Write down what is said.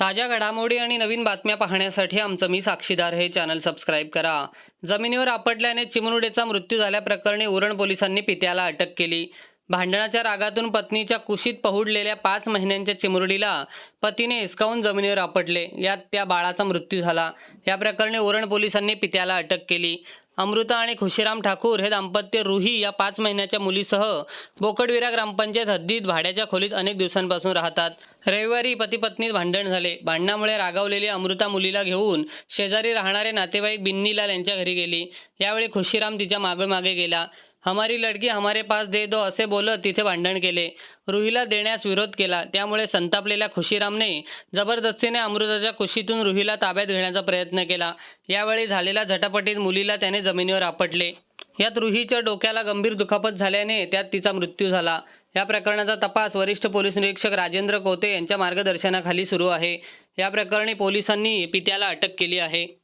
ताज्या घडामोडी आणि नवीन बातम्या पाहण्यासाठी आमचं मी साक्षीदार हे चॅनल सबस्क्राईब करा. जमिनीवर आपटल्याने चिमनुडेचा मृत्यू झाल्याप्रकरणी उरण पोलिसांनी पित्याला अटक केली. भांडणाच्या रागातून पत्नीच्या कुशीत पहुडलेल्या पाच महिन्यांच्या चिमुरडीला पतीने हिसकावून जमिनीवर आपटले. यात त्या बाळाचा मृत्यू झाला. या प्रकरणी उरण पोलिसांनी पित्याला अटक केली. अमृता आणि खुशीराम ठाकूर हे दाम्पत्य रुही या पाच महिन्याच्या मुलीसह बोकडविरा ग्रामपंचायत हद्दीत भाड्याच्या खोलीत अनेक दिवसांपासून राहतात. रविवारी पती पत्नीत भांडण झाले. भांडणामुळे रागावलेली अमृता मुलीला घेऊन शेजारी राहणारे नातेवाईक बिन्नीलाल यांच्या घरी गेली. यावेळी खुशीराम तिच्यामागे मागे गेला. हमारी लडकी हमारे पास दे दो असे बोलत तिथे भांडण केले. रुहीला देण्यास विरोध केला. त्यामुळे संतापलेल्या खुशीरामने जबरदस्तीने अमृताच्या कुशीतून रुहीला ताब्यात घेण्याचा प्रयत्न केला. यावेळी झालेल्या झटापटीत मुलीला त्याने जमिनीवर आपटले. यात रुहीच्या डोक्याला गंभीर दुखापत झाल्याने त्यात तिचा मृत्यू झाला. या प्रकरणाचा तपास वरिष्ठ पोलीस निरीक्षक राजेंद्र कोते यांच्या मार्गदर्शनाखाली सुरू आहे. या प्रकरणी पोलिसांनी पित्याला अटक केली आहे.